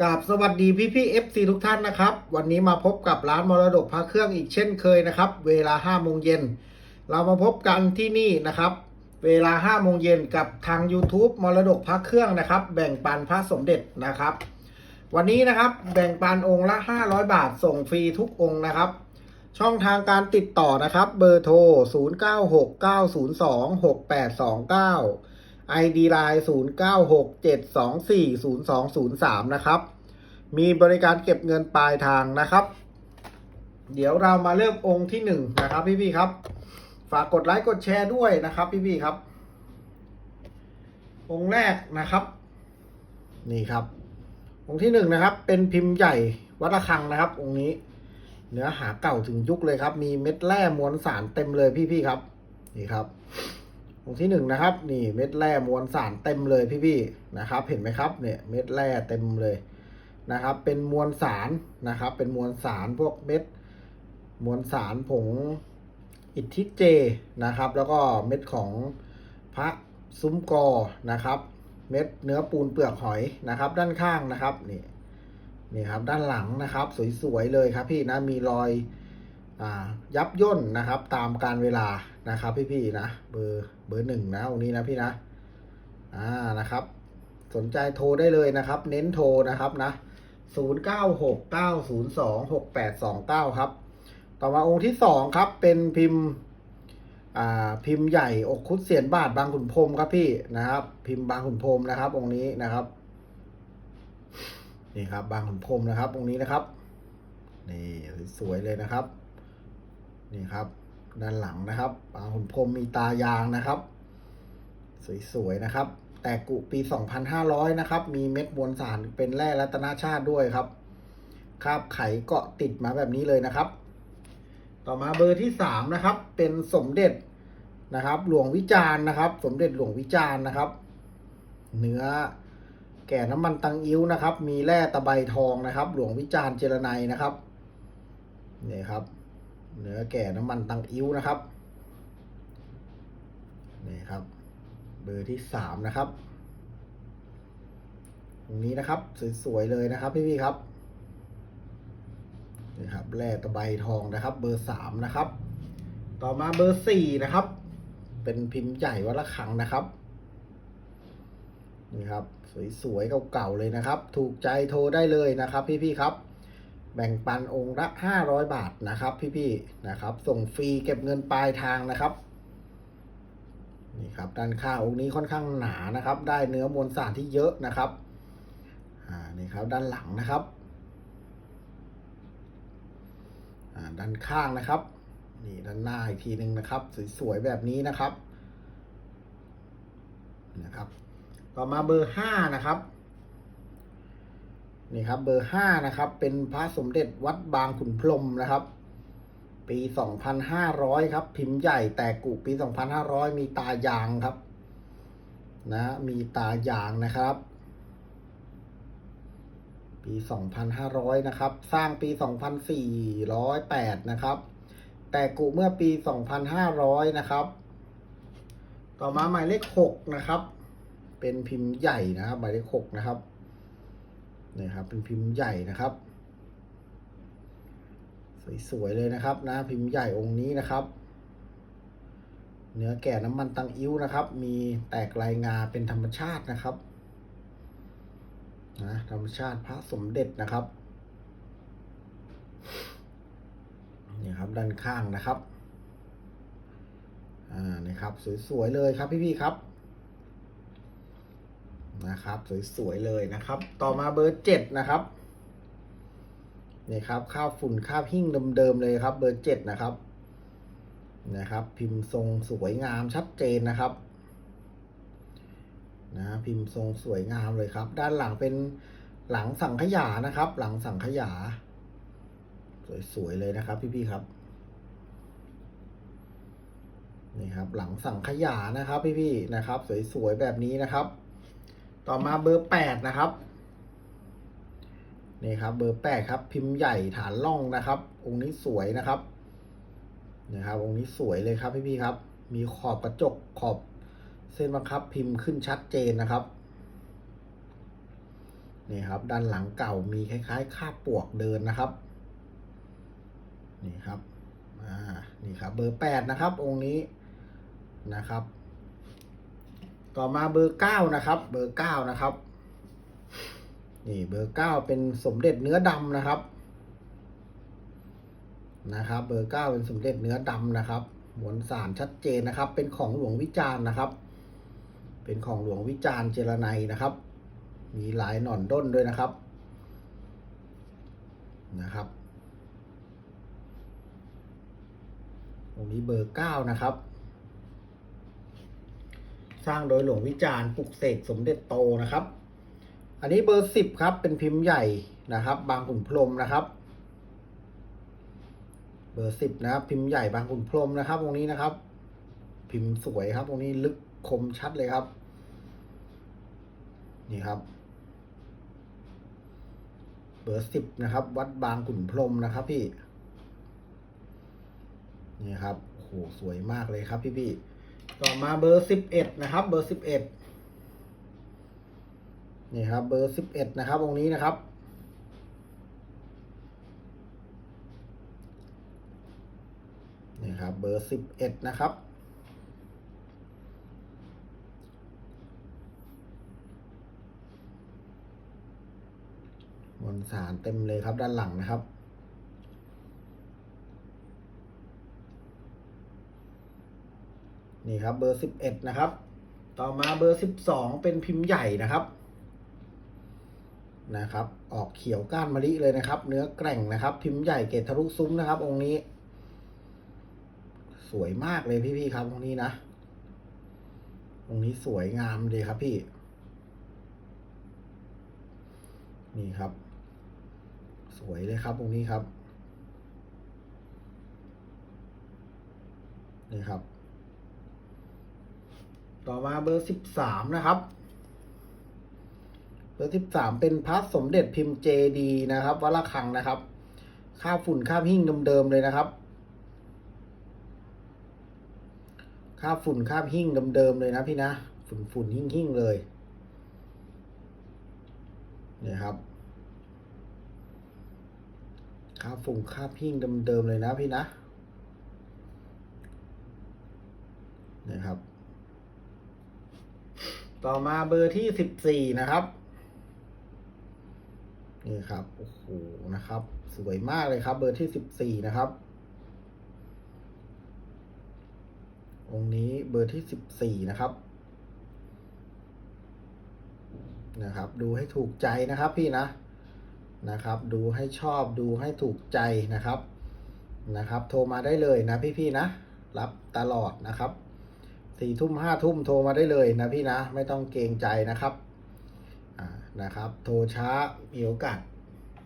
กราบสวัสดีพี่พี่เอฟซีทุกท่านนะครับ วันนี้มาพบกับร้านมรดกพระเครื่องอีกเช่นเคยนะครับ เวลา5โมงเย็นเรามาพบกันที่นี่นะครับ เวลา5โมงเย็นกับทาง YouTube มรดกพระเครื่องนะครับ แบ่งปันพระสมเด็จนะครับ วันนี้นะครับแบ่งปันองค์ละ 500 บาทส่งฟรีทุกองค์นะครับ ช่องทางการติดต่อนะครับ เบอร์โทร 0969026829 ID Line 0967240203 นะครับ มีบริการเก็บเงินปลายทางนะครับ เดี๋ยวเรามาเริ่มองค์ที่หนึ่งนะครับพี่พี่ๆครับ ฝากกดไลค์กดแชร์ด้วยนะครับพี่พี่ๆครับ องค์แรกนะครับ นี่ครับ องค์ที่หนึ่งนะครับ เป็นพิมพ์ใหญ่วัดระฆังนะครับ องค์นี้ เนื้อหาเก่าถึงยุคเลยครับ มีเม็ดแร่มวลสารเต็มเลยพี่ๆครับ นี่ครับ องค์ที่หนึ่งนะครับ นี่เม็ดแร่มวลสารเต็มเลยพี่ๆนะครับ เห็นไหมครับเนี่ยเม็ดแร่เต็มเลยนะครับ เป็นมวลสารนะครับ เป็นมวลสารพวกเม็ดมวลสารผงอิทธิเจนะครับ แล้วก็เม็ดของพระซุ้มกอนะครับ เม็ดเนื้อปูนเปลือกหอยนะครับ ด้านข้างนะครับนี่นี่ครับด้านหลังนะครับ สวยๆเลยครับพี่นะมีรอย ยับย่นนะครับตามการเวลานะครับพี่ๆนะเบอร์เบอร์หนึ่งนะองนี้นะพี่นะอ่านะครับ สนใจโทรได้เลยนะครับ เน้นโทรนะครับนะศูนย์เก้าหกเก้าศูนย์สองหกแปดสองเก้าครับ ต่อมาองค์ที่สองครับ เป็นพิมพ์อ่าพิมพ์ใหญ่อกคุดเสียนบาทบางขุนพรมครับพี่นะครับ พิมพ์บางขุนพรมนะครับ องค์นี้นะครับนี่ครับ บางขุนพรมนะครับตรงนี้นะครับนี่สวยเลยนะครับ นี่ครับ ด้านหลังนะครับบางขุนพรมมีตายางนะครับ สวยๆนะครับ แต่กุปี 2,500 นะครับ มีเม็ดมวลสารเป็นแร่รัตนาชาติด้วยครับคาบไข่เกาะติดมาแบบนี้เลยนะครับ ต่อมาเบอร์ที่สามนะครับ เป็นสมเด็จนะครับ หลวงวิจารณ์นะครับ สมเด็จหลวงวิจารณ์นะครับ เนื้อแก่น้ำมันตังอิ้วนะครับ มีแร่ตะไบทองนะครับ หลวงวิจารณ์เจรไนยนะครับนี่ครับ เนื้อแก่น้ำมันตังอิ้วนะครับนี่ครับ เบอร์ที่สามนะครับตรงนี้นะครับ สวยๆเลยนะครับพี่ๆครับนี่ครับแร่ตะไบทองนะครับ เบอร์สามนะครับ ต่อมาเบอร์สี่นะครับ เป็นพิมพ์ใหญ่วัละขังนะครับนี่ครับ สวยๆเก่าๆเลยนะครับ ถูกใจโทรได้เลยนะครับ พี่ๆครับ แบ่งปันองค์ละ500 บาทนะครับ พี่ๆนะครับ ส่งฟรีเก็บเงินปลายทางนะครับนี่ครับด้านข้างองค์นี้ค่อนข้างหนานะครับ ได้เนื้อมวลสารที่เยอะนะครับอ่านี่ครับด้านหลังนะครับอ่าด้านข้างนะครับนี่ด้านหน้าอีกทีหนึ่งนะครับ สวยๆแบบนี้นะครับนะครับ ต่อมาเบอร์ห้านะครับ นี่ครับ เบอร์ห้านะครับ เป็นพระสมเด็จวัดบางขุนพรมนะครับ ปีสองพันห้าร้อยครับ พิมพ์ใหญ่แต่กุปีสองพันห้าร้อยมีตายางครับ นะ มีตายางนะครับ ปีสองพันห้าร้อยนะครับ สร้างปีสองพันสี่ร้อยแปดนะครับ แต่กุเมื่อปีสองพันห้าร้อยนะครับ ต่อมาหมายเลขหกนะครับ เป็นพิมพ์ใหญ่นะครับหมายเลขหกนะครับ นี่ครับ เป็นพิมพ์ใหญ่นะครับ สวยๆเลยนะครับนะพิมพ์ใหญ่องค์นี้นะครับ เนื้อแก่น้ำมันตังอิ้วนะครับ มีแตกลายงาเป็นธรรมชาตินะครับนะธรรมชาติพระสมเด็จนะครับนี่ครับด้านข้างนะครับอ่านี่ครับสวยๆเลยครับพี่ๆครับ นะครับ สวยๆเลยนะครับ ต่อมาเบอร์เจ็ดนะครับนี่ครับข้าวฝุ่นข้าวหิ้งเดิมๆเลยครับ เบอร์เจ็ดนะครับนะครับ พิมพ์ทรงสวยงามชัดเจนนะครับนะพิมพ์ทรงสวยงามเลยครับ ด้านหลังเป็นหลังสังขยานะครับ หลังสังขยา สวยๆเลยนะครับ พี่ๆครับนี่ครับ หลังสังขยานะครับ พี่ๆนะครับ สวยๆแบบนี้นะครับ ต่อมาเบอร์แปดนะครับนี่ครับ เบอร์แปดครับ พิมพ์ใหญ่ฐานล่องนะครับ องค์นี้สวยนะครับนี่ครับ องค์นี้สวยเลยครับพี่ๆครับ มีขอบกระจกขอบเส้นบังคับ พิมพ์ขึ้นชัดเจนนะครับนี่ครับ ด้านหลังเก่ามีคล้ายๆคาบปวกเดินนะครับ นี่ครับอ่านี่ครับ เบอร์แปดนะครับ องค์นี้นะครับ ต่อมาเบอร์เก้านะครับ เบอร์เก้านะครับ นี่เบอร์เก้าเป็นสมเด็จเนื้อดำนะครับ นะครับ เบอร์เก้าเป็นสมเด็จเนื้อดำนะครับมวลสารชัดเจนนะครับ เป็นของหลวงวิจารณ์นะครับ เป็นของหลวงวิจารณ์เจรไนยนะครับ มีหลายหน่อนด้นด้วยนะครับ นะครับ ตรงนี้เบอร์เก้านะครับ สร้างโดยหลวงวิจารณ์ปลุกเสกสมเด็จโตนะครับ อันนี้เบอร์สิบครับ เป็นพิมพ์ใหญ่นะครับ บางขุนพรมนะครับ เบอร์สิบนะครับ พิมพ์ใหญ่บางขุนพรมนะครับตรงนี้นะครับ พิมพ์สวยครับตรงนี้ลึกคมชัดเลยครับ นี่ครับ เบอร์สิบนะครับ วัดบางขุนพรมนะครับพี่นี่ครับโหสวยมากเลยครับพี่พี่ ต่อมาเบอร์สิบเอ็ดนะครับ เบอร์สิบเอ็ดนี่ครับ เบอร์สิบเอ็ดนะครับองค์นี้นะครับ นี่ครับ เบอร์สิบเอ็ดนะครับมวลสารเต็มเลยครับด้านหลังนะครับ นี่ครับเบอร์สิบเอ็ดนะครับ ต่อมาเบอร์สิบสองเป็นพิมพ์ใหญ่นะครับ นะครับ ออกเขียวก้านมะลิเลยนะครับ เนื้อแกร่งนะครับ พิมพ์ใหญ่เกตทะลุซุ้มนะครับ องค์นี้ สวยมากเลยพี่ๆครับองค์นี้นะ องค์นี้สวยงามเลยครับพี่ นี่ครับ สวยเลยครับองค์นี้ครับ นี่ครับ ต่อมาเบอร์สิบสามนะครับ เบอร์สิบสามเป็นพระสมเด็จพิมพ์เจดีนะครับ วัดระฆังนะครับ ค่าฝุ่นค่าบหิ้งเดิมๆเลยนะครับ ค่าฝุ่นค่าบหิ้งเดิมๆเลยนะพี่นะ ฝุ่นฝุ่นหิ้งหิ้งเลยเนี่ยครับค่าฝุ่นค่าบหิ้งเดิมๆเลยนะพี่นะเนี่ยครับ ต่อมาเบอร์ที่สิบสี่นะครับ นี่ครับ โอ้โห นะครับ สวยมากเลยครับ เบอร์ที่สิบสี่นะครับ องค์นี้เบอร์ที่สิบสี่นะครับ นะครับ ดูให้ถูกใจนะครับพี่นะ นะครับ ดูให้ชอบ ดูให้ถูกใจนะครับ นะครับ โทรมาได้เลยนะพี่ๆนะ รับตลอดนะครับ สี่ทุ่มห้าทุ่มโทรมาได้เลยนะพี่นะไม่ต้องเกรงใจนะครับนะครับ โทรช้ามีโอกาส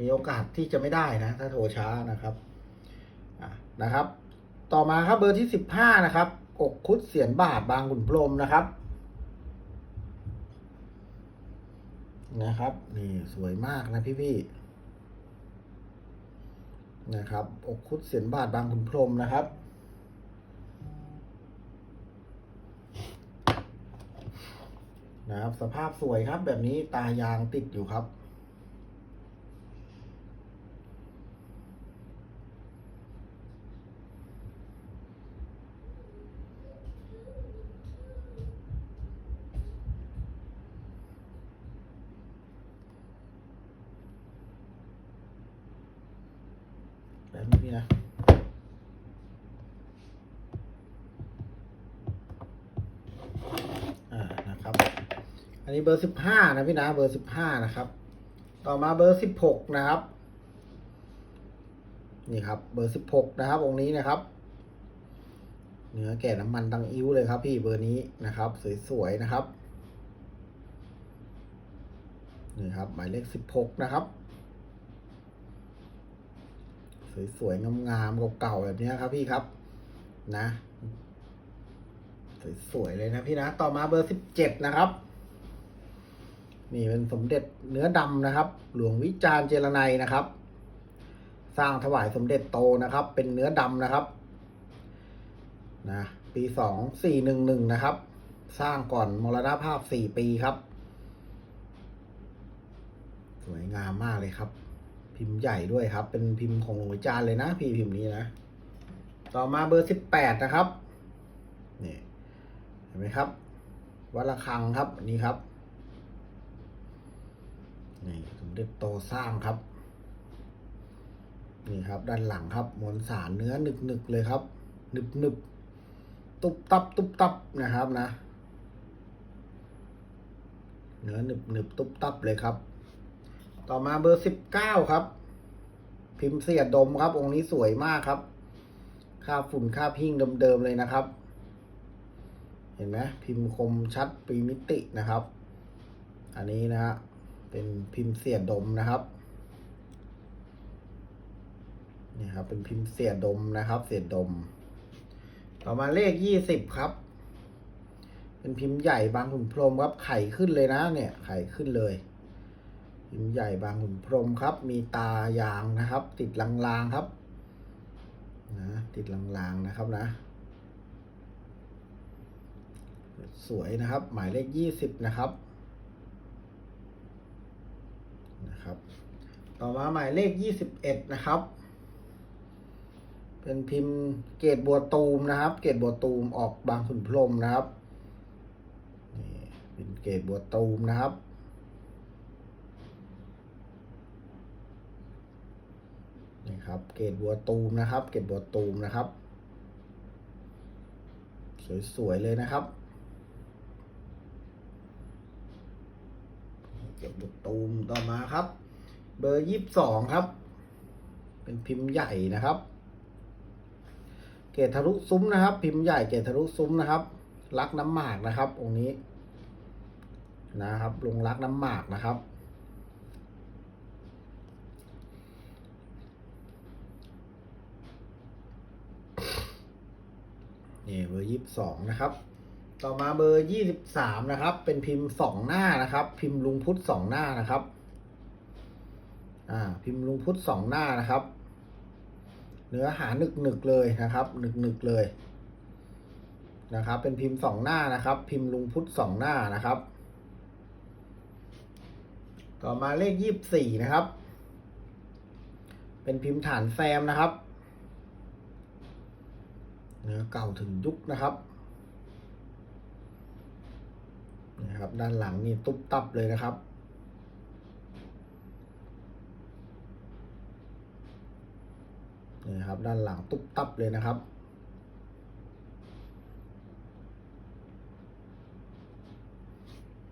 มีโอกาสที่จะไม่ได้นะ ถ้าโทรช้านะครับนะครับ ต่อมาครับเบอร์ที่สิบห้านะครับอกคุดเสียนบาทบางขุนพรมนะครับ นะครับ นี่สวยมากนะพี่พี่นะครับอกคุดเสียนบาทบางขุนพรมนะครับ นะครับ สภาพสวยครับแบบนี้ตายางติดอยู่ครับแบบนี้นะ อ่า นะครับ อั นี้เบอร์สิบห้านะพี่นะเบอร์สิบห้านะครับ ต่อมาเบอร์สิบหกนะครับ นี่ครับ เบอร์สิบหกนะครับองค์นี้นะครับ เนื้อแก่น้ำมันตังอิ้วเลยครับ พี่เบอร์นี้นะครับ สวยๆนะครับนี่ครับ หมายเลขสิบหกนะครับ สวยๆงามๆเก่าๆแบบนี้ครับพี่ครับ นะสวยๆเลยนะพี่นะ ต่อมาเบอร์สิบเจ็ดนะครับ นี่เป็นสมเด็จเนื้อดำนะครับ หลวงวิจารเจรไนยนะครับ สร้างถวายสมเด็จโตนะครับ เป็นเนื้อดำนะครับนะปีสองสี่หนึ่งหนึ่งนะครับ สร้างก่อนมรณภาพสี่ปีครับ สวยงามมากเลยครับ พิมพ์ใหญ่ด้วยครับ เป็นพิมพ์ของหลวงวิจารเลยนะพี่พิมพ์นี้นะ ต่อมาเบอร์สิบแปดนะครับนี่เห็นไหมครับวัดระฆังครับนนี้ครับ นี่สมเด็จโตสร้างครับ นี่ครับ ด้านหลังครับมวลสารเนื้อหนึกหนึกๆเลยครับหนึบหนึบๆตุบตับตุบตับนะครับนะ เนื้อหนึบหนึบๆตุบตับเลยครับ ต่อมาเบอร์สิบเก้าครับ พิมพ์เสียดดมครับ องค์นี้สวยมากครับค่าฝุ่นค่าบหิ้งเดิมๆเลยนะครับ เห็นไหมพิมพ์คมชัดปีมิตินะครับ อันนี้นะฮะ เป็นพิมพ์เสียดมนะครับนี่ครับ เป็นพิมพ์เสียดมนะครับ เสียดม ต่อมาเลขยี่สิบครับ เป็นพิมพ์ใหญ่บางขุนพรมครับ ไข่ขึ้นเลยนะ เนี่ย ไข่ขึ้นเลย พิมพ์ใหญ่บางขุนพรมครับ มีตายางนะครับ ติดลางๆครับ นะ ติดลางๆนะครับนะ สวยนะครับ หมายเลขยี่สิบนะครับ นะครับ ต่อมาหมายเลขยี่สิบเอ็ดนะครับ เป็นพิมพ์เกตบัวตูมนะครับ เกตบัวตูมออกบางขุนพรมนะครับนี่เป็นเกตบัวตูมนะครับนี่ครับเกตบัวตูมนะครับ เกตบัวตูมนะครับ สวยๆเลยนะครับ เก็บบุกตูมต่อมาครับ เบอร์ยี่สิบสองครับ เป็นพิมพ์ใหญ่นะครับ เกตทะลุซุ้มนะครับ พิมพ์ใหญ่เกตทะลุซุ้มนะครับ รักน้ำหมากนะครับ องค์นี้ นะครับลงรักน้ำหมากนะครับนี่เบอร์ยี่สิบสองนะครับ ต่อมาเบอร์ยี่สิบสามนะครับ เป็นพิมพ์สองหน้านะครับ พิมพ์ลุงพุทธสองหน้านะครับ อ่า พิมพ์ลุงพุทธสองหน้านะครับ เนื้อหาหนึกหนึกเลยนะครับ หนึกหนึกเลย นะครับ เป็นพิมพ์สองหน้านะครับ พิมพ์ลุงพุทธสองหน้านะครับ ต่อมาเลขยี่สิบสี่นะครับ เป็นพิมพ์ฐานแซมนะครับ เนื้อเก่าถึงยุคนะครับ นะครับ ด้านหลังนี่ตุ๊บตับเลยนะครับ นี่ครับ ด้านหลังตุ๊บตับเลยนะครับ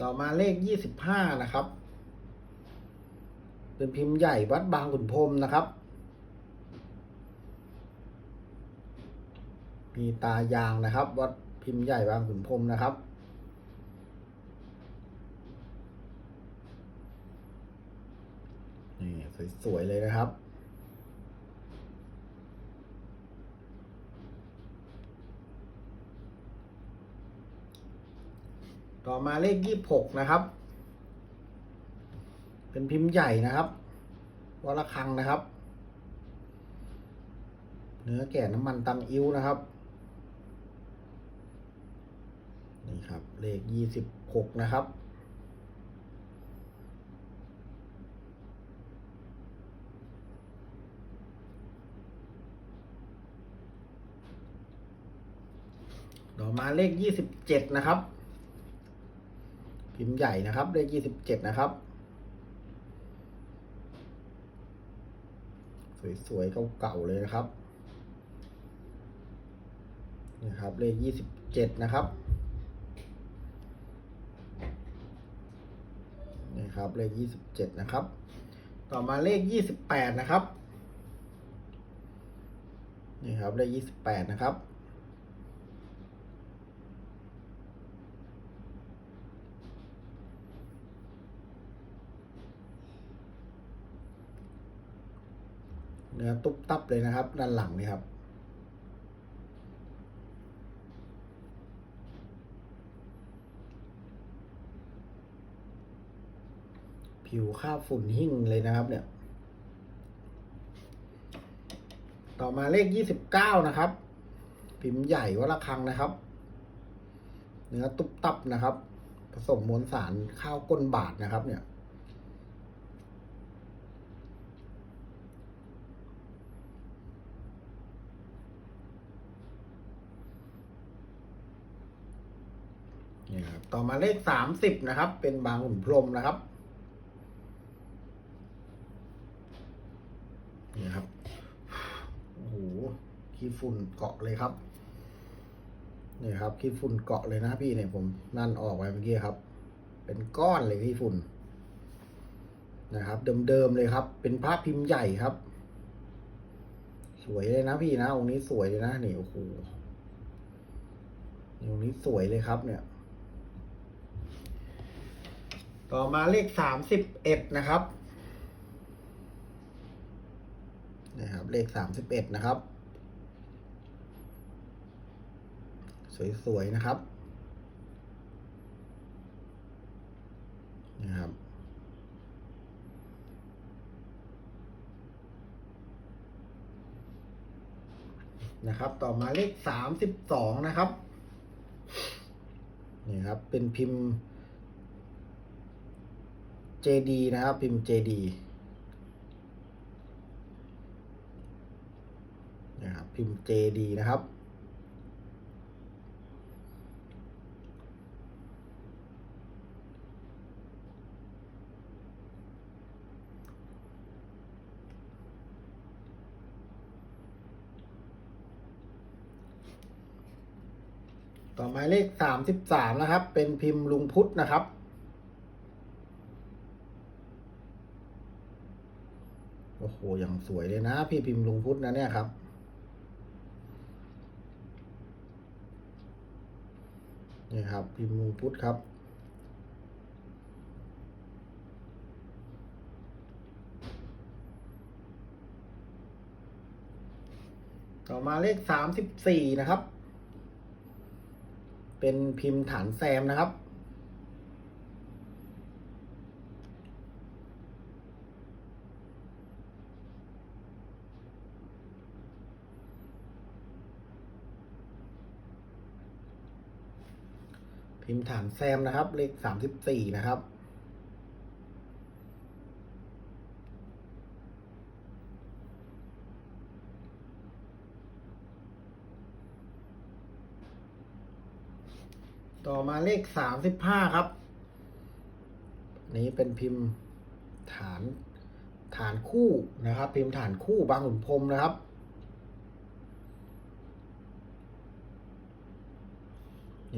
ต่อมาเลขยี่สิบห้านะครับ เป็นพิมพ์ใหญ่วัดบางขุนพรมนะครับ มีตายางนะครับ วัดพิมพ์ใหญ่บางขุนพรมนะครับ นี่ สวยๆเลยนะครับ ต่อมาเลขยี่สิบหกนะครับ เป็นพิมพ์ใหญ่นะครับวระฆังนะครับ เนื้อแก่น้ำมันตังอิ้วนะครับ นี่ครับ เลขยี่สิบหกนะครับ ต่อมาเลขยี่สิบเจ็ดนะครับ พิมพ์ใหญ่นะครับ เลขยี่สิบเจ็ดนะครับ สวยๆเก่าๆเลยนะครับนี่ครับเลขยี่สิบเจ็ดนะครับนี่ครับเลขยี่สิบเจ็ดนะครับ ต่อมาเลขยี่สิบแปดนะครับนี่ครับเลขยี่สิบแปดนะครับ เนื้อตุ๊บตับเลยนะครับ ด้านหลังนี่ครับ ผิวคาบฝุ่นหิ่งเลยนะครับ เนี่ย ต่อมาเลขยี่สิบเก้านะครับ พิมพ์ใหญ่วัดระฆังนะครับ เนื้อตุ๊บตับนะครับ ผสมมวลสารข้าวก้นบาทนะครับเนี่ย ต่อมาเลขสามสิบนะครับ เป็นบางหุ่นพรมนะครับนี่ครับโอ้โหขี้ฝุ่นเกาะเลยครับนี่ครับขี้ฝุ่นเกาะเลยนะพี่เนี่ยผมนั่นออกไปเมื่อกี้ครับ เป็นก้อนเลยขี้ฝุ่นนะครับ เดิมๆเลยครับ เป็นภาพพิมพ์ใหญ่ครับ สวยเลยนะพี่นะองค์นี้สวยเลยนะนี่โอ้โหองค์นี้สวยเลยครับเนี่ย ต่อมาเลขสามสิบเอ็ดนะครับนะครับเลขสามสิบเอ็ดนะครับ สวยๆนะครับนะครับนะครับ ต่อมาเลขสามสิบสองนะครับนี่ครับ เป็นพิมพ์ JD นะครับ พิมพ์ JD นะครับพิมพ์ JD นะครับ ต่อหมายเลขสามสิบสามนะครับ เป็นพิมพ์ลุงพุทธนะครับ โอ้ย่างสวยเลยนะ พี่พิมพ์ลุงพุทธนะเนี่ยครับ นี่ครับ พิมพ์ลุงพุทธครับต่อมาเลขสามสิบสี่นะครับ เป็นพิมพ์ฐานแซมนะครับ พิมพ์ฐานแซมนะครับ เลขสามสิบสี่นะครับ ต่อมาเลขสามสิบห้าครับ นี้เป็นพิมพ์ฐานฐานคู่นะครับ พิมพ์ฐานคู่บางขุนพรมนะครับ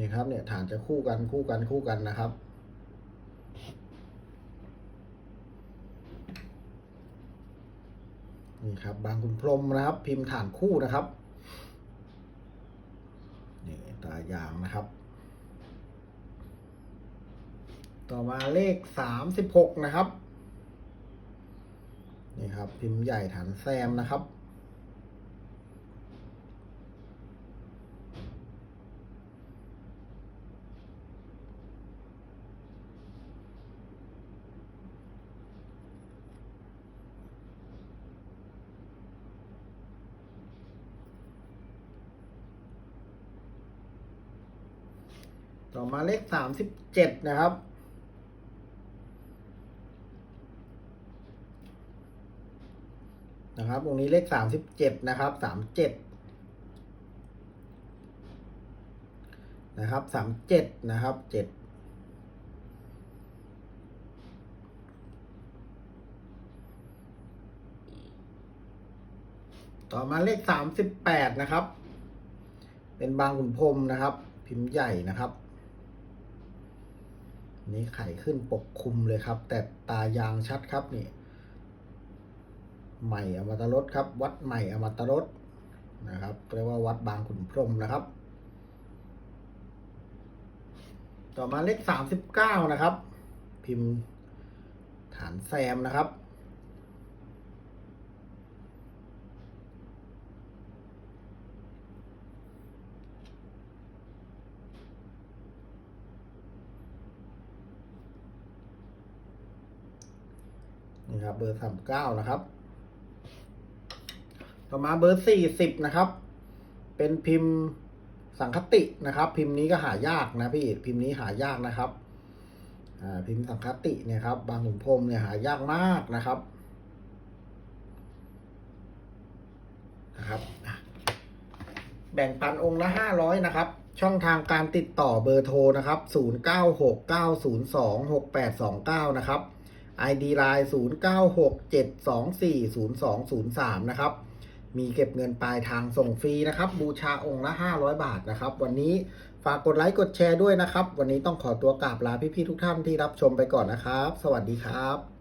นี่ครับเนี่ยฐานจะคู่กันคู่กันคู่กันนะครับ นี่ครับ บางขุนพรมนะครับ พิมพ์ฐานคู่นะครับนี่ตายางนะครับ ต่อมาเลขสามสิบหกนะครับ นี่ครับ พิมพ์ใหญ่ฐานแซมนะครับ ต่อมาเลขสามสิบเจ็ดนะครับ นะครับวงนี้เลขสามสิบเจ็ดนะครับสามเจ็ดนะครับสามเจ็ดนะครับเจ็ดต่อมาเลขสามสิบแปดนะครับ เป็นบางขุนพรมนะครับ พิมพ์ใหญ่นะครับ นี่ไข่ขึ้นปกคลุมเลยครับ แต่ตายางชัดครับนี่ ใหม่อมตะรสครับ วัดใหม่อมตะรสนะครับเรียกว่าวัดบางขุนพรมนะครับ ต่อมาเลขสามสิบเก้านะครับ พิมพ์ฐานแซมนะครับ นี่ครับเบอร์สามเก้านะครับ ต่อมาเบอร์สี่สิบนะครับ เป็นพิมพ์สังคตินะครับ พิมพ์นี้ก็หายากนะพี่พิมพ์นี้หายากนะครับอ่าพิมพ์สังคติเนี่ยครับ บางขุนพรมเนี่ยหายากมากนะครับนะครับ แบ่งปันองค์ละห้าร้อยนะครับ ช่องทางการติดต่อเบอร์โทรนะครับ0969026829นะครับ ID Line 0967240203 นะครับ มีเก็บเงินปลายทางส่งฟรีนะครับ บูชาองค์ละ 500 บาทนะครับ วันนี้ฝากกดไลค์กดแชร์ด้วยนะครับ วันนี้ต้องขอตัวกราบลาพี่ๆทุกท่านที่รับชมไปก่อนนะครับ สวัสดีครับ